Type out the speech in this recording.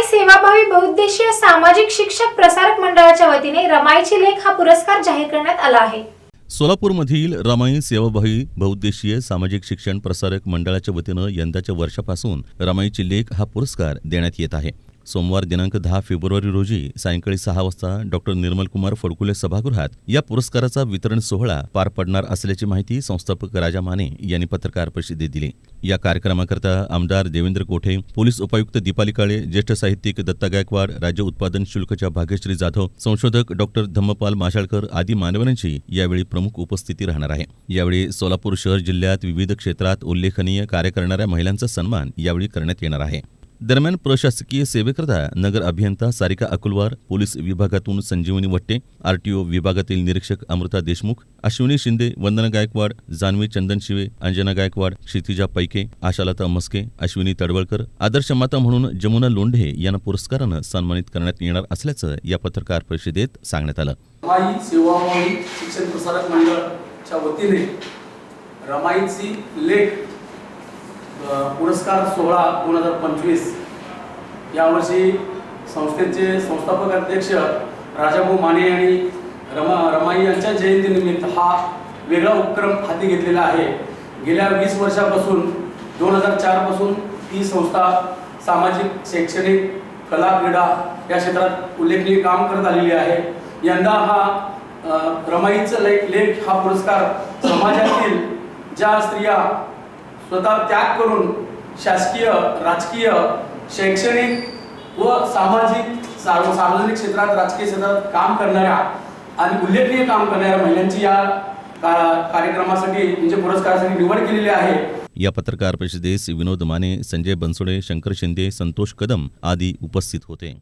रमाई सेवाभावी बहुउद्देशीय सामाजिक शिक्षक प्रसारक मंडळाच्या वतीने रमाईची लेख हा पुरस्कार जाहीर करण्यात आला आहे. सोलापूरमधील रमाई सेवाभावी बहुउद्देशीय सामाजिक शिक्षण प्रसारक मंडळाच्या वतीनं यंदाच्या वर्षापासून रमाईची लेख हा पुरस्कार देण्यात येत आहे. सोमवार दिनांक दहा फेब्रुवारी रोजी सायंकाळी सहा वाजता डॉक्टर निर्मलकुमार फडकुले सभागृहात या पुरस्काराचा वितरण सोहळा पार पडणार असल्याची माहिती संस्थापक राजा माने यांनी पत्रकार परिषदेत दिली. या कार्यक्रमाकरता आमदार देवेंद्र कोठे पोलीस उपायुक्त दीपाली काळे ज्येष्ठ साहित्यिक दत्ता गायकवाड राज्य उत्पादन शुल्कच्या भाग्यश्री जाधव संशोधक डॉक्टर धम्मपाल माशाळकर आदी मान्यवरांची यावेळी प्रमुख उपस्थिती राहणार आहे. यावेळी सोलापूर शहर जिल्ह्यात विविध क्षेत्रात उल्लेखनीय कार्य करणाऱ्या महिलांचा सन्मान यावेळी करण्यात येणार आहे. दरम्यान प्रशासकीय सेवेकरता नगर अभियंता सारिका अकुलवार पोलीस विभागातून संजीवनी वट्टे आरटीओ विभागातील निरीक्षक अमृता देशमुख अश्विनी शिंदे वंदना गायकवाड जान्हवी चंदन शिवे अंजना गायकवाड क्षितिजा पैके आशालता मस्के अश्विनी तडवळकर आदर्श माता म्हणून जमुना लोंढे यांना पुरस्कारानं सन्मानित करण्यात येणार असल्याचं या पत्रकार परिषदेत सांगण्यात आलं. शिक्षण प्रसारक मंडळाच्या वतीने रमाईची लेख पुरस्कार सोहळा दोन हजार पंचवीस. यावर्षी संस्थेचे संस्थापक अध्यक्ष राजाभाऊ माने आणि रमा रमाई यांच्या जयंतीनिमित्त हा वेगळा उपक्रम हाती घेतलेला आहे. गेल्या वीस वर्षापासून दोन हजार चारपासून ही संस्था सामाजिक शैक्षणिक कला क्रीडा या क्षेत्रात उल्लेखनीय काम करत आलेली आहे. यंदा हा रमाईचं लेख लेख हा पुरस्कार समाजातील ज्या स्त्रिया स्वतः त्याग करून शासकीय राजकीय शैक्षणिक व सामाजिक सार्व सार्वजनिक क्षेत्रात राजकीय क्षेत्रात काम करणाऱ्या आणि उल्लेखनीय काम करणाऱ्या महिलांची या का- कार्यक्रमासाठी म्हणजे पुरस्कारासाठी निवड केलेली आहे. या पत्रकार परिषदेस विनोद माने संजय बनसोडे शंकर शिंदे संतोष कदम आदी उपस्थित होते.